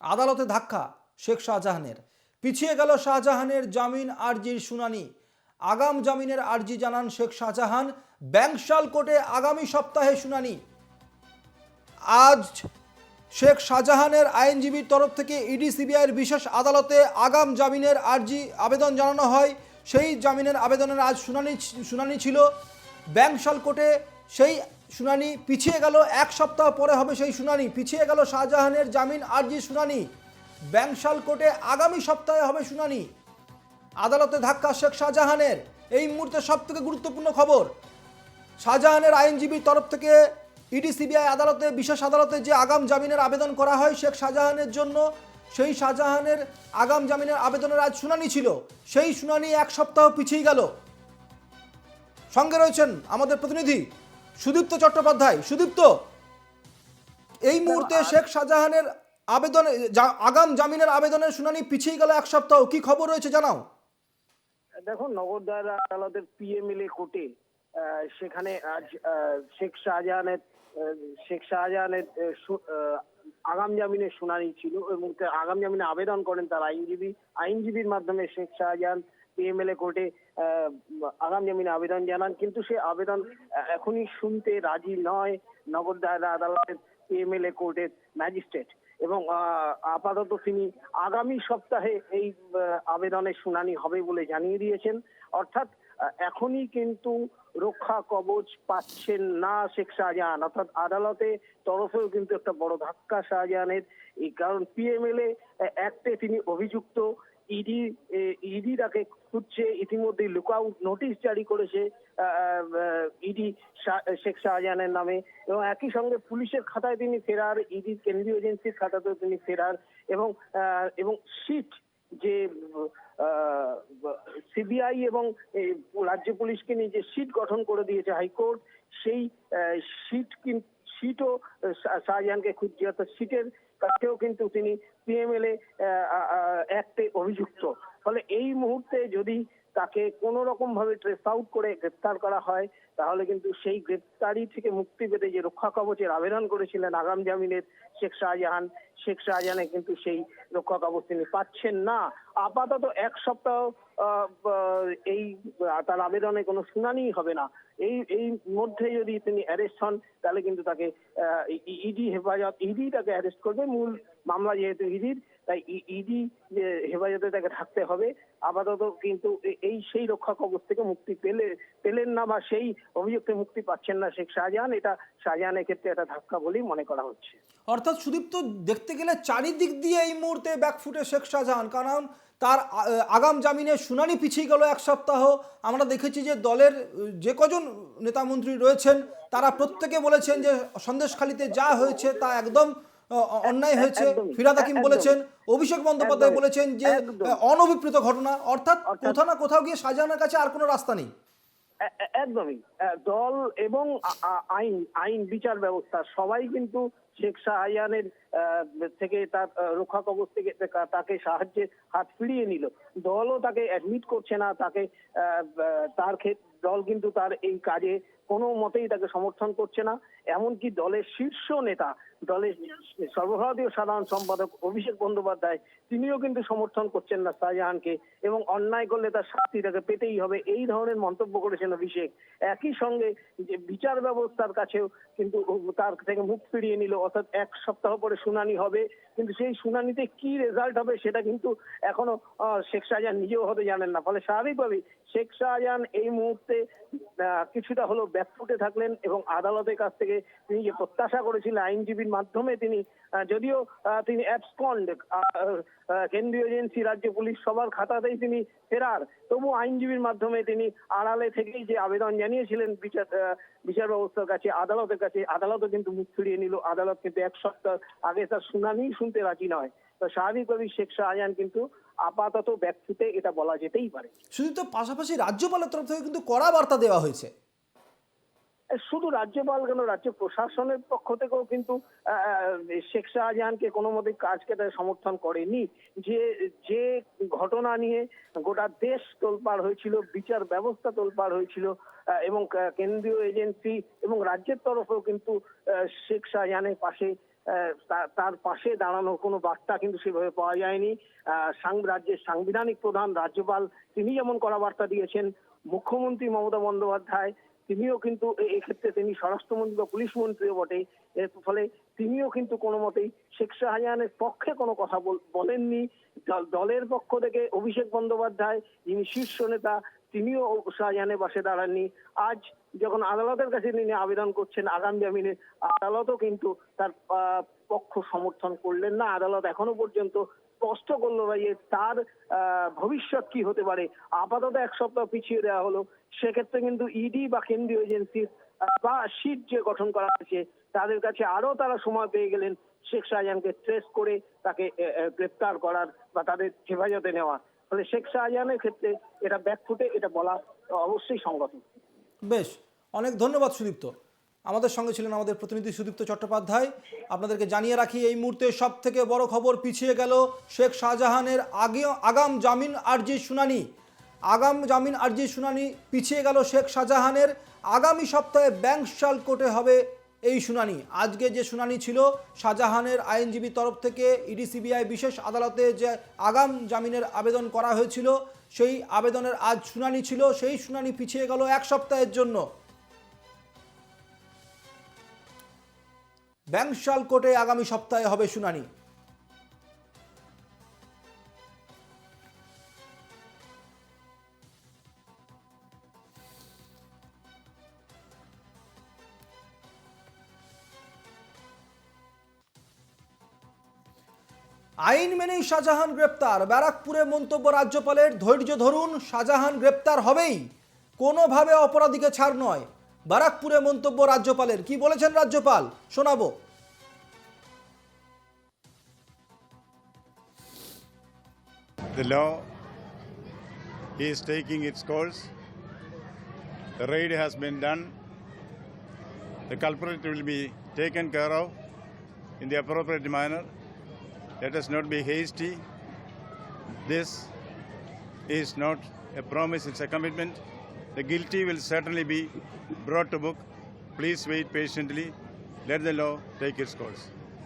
আদালতে ধাক্কা, শেখ শাহজাহানের। পিছিয়ে গেল শাহজাহানের জামিন আর্জির শুনানি। আগাম জামিনের আর্জি জানান শেখ শাহজাহান। ব্যাংশাল কোর্টে আগামী সপ্তাহে শুনানি। আজ শেখ শাহজাহানের আইনজীবীর তরফ থেকে ইডি সিবিআইয়ের বিশেষ আদালতে আগাম জামিনের আর্জি আবেদন জানানো হয়। সেই জামিনের আবেদনের আজ শুনানি শুনানি ছিল। ব্যাংশাল কোর্টে সেই শুনানি পিছিয়ে গেল, এক সপ্তাহ পরে হবে সেই শুনানি। পিছিয়ে গেল শাহজাহানের জামিন আর্জি শুনানি। ব্যাংশাল কোর্টে আগামী সপ্তাহে হবে শুনানি। আদালতে ধাক্কা শেখ শাহজাহানের। এই মুহূর্তে সব থেকে গুরুত্বপূর্ণ খবর, শাহজাহানের আইনজীবীর তরফ থেকে ইডি, সিবিআই আদালতে, বিশেষ আদালতে যে আগাম জামিনের আবেদন করা হয় শেখ শাহজাহানের জন্য, সেই শাহজাহানের আগাম জামিনের আবেদনের আজ শুনানি ছিল। সেই শুনানি এক সপ্তাহ পিছিয়ে গেল। সঙ্গে রয়েছেন আমাদের প্রতিনিধি সুদীপ্ত চট্টোপাধ্যায় সুদীপ্ত! এই মুহূর্তে শেখ শাহজাহানের আবেদন আগাম জামিনের আবেদনের শুনানি পিছিয়ে গেল এক সপ্তাহ। কি খবর রয়েছে জানাও? দেখো নগরদারা আদালতের পিএমএলএ কোর্টে সেখানে আজ শেখ শাহজাহানের শেখ শাহজাহানের আগাম জামিনের শুনানি ছিল এবং আগাম জামিনে আবেদন করেন তার আইনজীবী। আইনজীবীর মাধ্যমে শেখ শাহজাহান পিএমএলএ কোর্টে আগাম জামিনে আবেদন জানান। কিন্তু সে আবেদন এখনই শুনতে রাজি নয় নগরদারা আদালতের পিএমএলএ কোর্টের ম্যাজিস্ট্রেট। এবং আপাতত তিনি আগামী সপ্তাহে এই আবেদনের শুনানি হবে বলে জানিয়ে দিয়েছেন। অর্থাৎ এখনই কিন্তু রক্ষা কবচ পাচ্ছেন না শেখ শাহজাহান। অর্থাৎ আদালতে তরফেও কিন্তু একটা বড় ধাক্কা শাহজাহানের। এই কারণ পিএমএলএ অ্যাক্টে তিনি অভিযুক্ত। ইডি ইডি তাকে খুঁজছে, ইতিমধ্যে লুকআউট নোটিশ জারি করেছে ইডি শেখ শাহজাহানের নামে। এবং একই সঙ্গে পুলিশের খাতায় তিনি ফেরার, ইডি কেন্দ্রীয় এজেন্সির খাতাতেও তিনি ফেরার। এবং এবং সিট যে সিবিআই এবং রাজ্য পুলিশকে নিয়ে যে সিট গঠন করে দিয়েছে হাইকোর্ট, সেই সিট সিটও শাহজাহানকে খুঁজছে অর্থাৎ সিটের কাছেও কিন্তু তিনি পিএমএলএ অ্যাক্টে অভিযুক্ত। ফলে এই মুহূর্তে যদি তাকে কোনো রকম ভাবে ট্রেস আউট করে গ্রেপ্তার করা হয় তাহলে কিন্তু সেই গ্রেপ্তারি থেকে মুক্তি পেতে যে রক্ষা কবচের আবেদন করেছিলেন আগাম জামিনের শেখ শাহজাহান শেখ শাহজাহানে কিন্তু সেই রক্ষা কবচ তিনি পাচ্ছেন না আপাতত এক সপ্তাহ এই তার আবেদনে কোনো শুনানি হবে না এই এই মধ্যে যদি তিনি অ্যারেস্ট হন তাহলে কিন্তু তাকে ইডি হেফাজত ইডি তাকে অ্যারেস্ট করবে মূল মামলা যেহেতু ইডির তাই ইডি হেফাজতে তাকে থাকতে হবে। আপাতত কিন্তু এই সেই রক্ষা কবচ থেকে মুক্তি পেলে, পেলেন না বা সেই অভিযোগকে মুক্তি পাচ্ছেন না শেখ শাহজাহান, এটা শাহজাহানের ক্ষেত্রে একটা ধাক্কা বলেই মনে করা হচ্ছে। অর্থাৎ সুদীপ্ত দেখতে গেলে চারিদিক দিয়ে এই মুহূর্তে ব্যাকফুটে শেখ শাহজাহান, কারণ তার আগাম জামিনের শুনানি পিছিয়ে গেল এক সপ্তাহ। আমরা দেখেছি যে দলের যে কজন নেতামন্ত্রী রয়েছেন, তারা প্রত্যেকে বলেছেন যে সন্দেশখালিতে যা হয়েছে তা একদম অন্যায় হয়েছে। ফিরাদ হাকিম বলেছেন অভিষেক বন্দ্যোপাধ্যায় বলেছেন যে। অনভিপ্রেত ঘটনা। অর্থাৎ কোথাও না কোথাও গিয়ে সাজানোর কাছে আর কোনো রাস্তা নেই। একদমই। দল এবং আইন আইন বিচার ব্যবস্থা সবাই কিন্তু শেখ শাহজাহানের থেকে তার রক্ষা কবচ থেকে তাকে সাহায্যে হাত ফিরিয়ে নিল। দলও তাকে অ্যাডমিট করছে না, তাকে তার দল কিন্তু তার এই কাজে কোনো মতেই তাকে সমর্থন করছে না। এমনকি দলের শীর্ষ নেতা, দলের সর্বভারতীয় সাধারণ সম্পাদক অভিষেক বন্দ্যোপাধ্যায়, তিনিও কিন্তু সমর্থন করছেন না শাহজাহানকে এবং অন্যায় করলে তার শাস্তি তাকে পেতেই হবে। এই ধরনের মন্তব্য করেছেন অভিষেক। একই সঙ্গে যে বিচার ব্যবস্থার কাছেও কিন্তু তার থেকে মুখ ফিরিয়ে নিল, অর্থাৎ এক সপ্তাহ পরে শুনানি হবে। কিন্তু সেই শুনানিতে কি রেজাল্ট হবে সেটা কিন্তু এখনও শেখ শাহজাহান নিজেও হতে জানেন না। ফলে স্বাভাবিকভাবেই শেখ শাহজাহান এই মুহূর্তে কিছুটা হলো ব্যাকফুটে থাকলেন এবং আদালতের কাছ থেকে তিনি যে প্রত্যাশা করেছিলেন, আইনজীবীর মাধ্যমে তিনি যদিও তিনি অ্যাবসকন্ড কেন্দ্রীয় এজেন্সি, রাজ্য পুলিশ সবার খাতাতেই তিনি ফেরার। তবু আইনজীবীর মাধ্যমে তিনি আড়ালে থেকেই যে আবেদন জানিয়েছিলেন বিচার বিচার ব্যবস্থার কাছে, আদালতের কাছে, আদালতও কিন্তু মুখ ফিরিয়ে নিল। আদালত কিন্তু এক সপ্তাহ আগে তার শুনানি শুনতে রাজি নয়। তো স্বাভাবিকভাবেই শেখ শাহজাহান কিন্তু আপাতত ব্যক্তিতে এটা বলা যেতেই পারে। শুধু তো পাশাপাশি রাজ্যপালের তরফ থেকে কিন্তু কড়া বার্তা দেওয়া হয়েছে। শুধু রাজ্যপাল কেন? রাজ্য প্রশাসনের পক্ষ থেকেও কিন্তু শেখ শাহজাহানকে কোনো মতে কাজকে তারা সমর্থন করেনি। যে যে ঘটনা নিয়ে গোটা দেশ তোলপাড় হয়েছিল, বিচার ব্যবস্থা তোলপাড় হয়েছিল এবং কেন্দ্রীয় এজেন্সি এবং রাজ্যের তরফেও কিন্তু শেখ শাহজাহানের পাশে তার পাশে দাঁড়ানোর কোনো বার্তা কিন্তু সেভাবে পাওয়া যায়নি। রাজ্যের সাংবিধানিক প্রধান রাজ্যপাল তিনি যেমন করা বার্তা দিয়েছেন, মুখ্যমন্ত্রী মমতা বন্দ্যোপাধ্যায় তিনিও কিন্তু এক্ষেত্রে তিনি স্বরাষ্ট্রমন্ত্রী বা পুলিশ মন্ত্রীও বটে। এর ফলে তিনিও কিন্তু কোনো মতেই শেখ শাহজাহানের পক্ষে কোনো কথা বলেননি। দলের পক্ষ থেকে অভিষেক বন্দ্যোপাধ্যায়, যিনি শীর্ষ নেতা, তিনিও শাহজাহানের পাশে দাঁড়াননি। আজ যখন আদালতের কাছে তিনি আবেদন করছেন, আগাম জামিনে আদালতও কিন্তু তার পক্ষ সমর্থন করলেন না। আদালত এখনও পর্যন্ত স্পষ্ট করল না যে তার ভবিষ্যৎ কি হতে পারে। আপাতত এক সপ্তাহ পিছিয়ে দেওয়া হলো। সেক্ষেত্রে কিন্তু ইডি বা কেন্দ্রীয় এজেন্সি বা সিট যে গঠন করা হয়েছে, তাদের কাছে আরও তারা সময় পেয়ে গেলেন শেখ শাহজাহানকে ট্রেস করে তাকে গ্রেপ্তার করার বা তাদের হেফাজতে নেওয়া। ফলে শেখ শাহজাহানের ক্ষেত্রে এটা ব্যাকফুটে এটা বলা অবশ্যই সঙ্গত বেশ, অনেক ধন্যবাদ সুদীপ্ত। আমাদের সঙ্গে ছিলেন আমাদের প্রতিনিধি সুদীপ্ত চট্টোপাধ্যায়। আপনাদেরকে জানিয়ে রাখি, এই মুহূর্তে সব থেকে বড় খবর পিছিয়ে গেল শেখ শাহজাহানের আগে আগাম জামিন আর্জির শুনানি। আগাম জামিন আর্জির শুনানি পিছিয়ে গেল শেখ শাহজাহানের। আগামী সপ্তাহে ব্যাংকশাল কোর্টে হবে এই শুনানি। আজকে যে শুনানি ছিল, শাহজাহানের আইনজীবী তরফ থেকে ইডি, সিবিআই বিশেষ আদালতে যে আগাম জামিনের আবেদন করা হয়েছিল, সেই আবেদনের আজ শুনানি ছিল। সেই শুনানি পিছিয়ে গেল এক সপ্তাহের জন্য। ব্যাংকশাল কোর্টে আগামী সপ্তাহে হবে শুনানি। আইন মেনেই শাহজাহান গ্রেপ্তার। ব্যারাকপুরে মন্তব্য রাজ্যপালের, ধৈর্য ধরুন, শাহজাহান গ্রেপ্তার হবেই। কোনোভাবে অপরাধীকে ছাড় নয়। ব্যারাকপুরে মন্তব্য রাজ্যপালের কি বলেছেন রাজ্যপাল শোনাবো The law is taking its course. The raid has been done. The culprit will be taken care of in the appropriate manner. Let us not be hasty. This is not a promise, it's a commitment. The guilty will certainly be brought to book. Please wait patiently. Let the law take its course.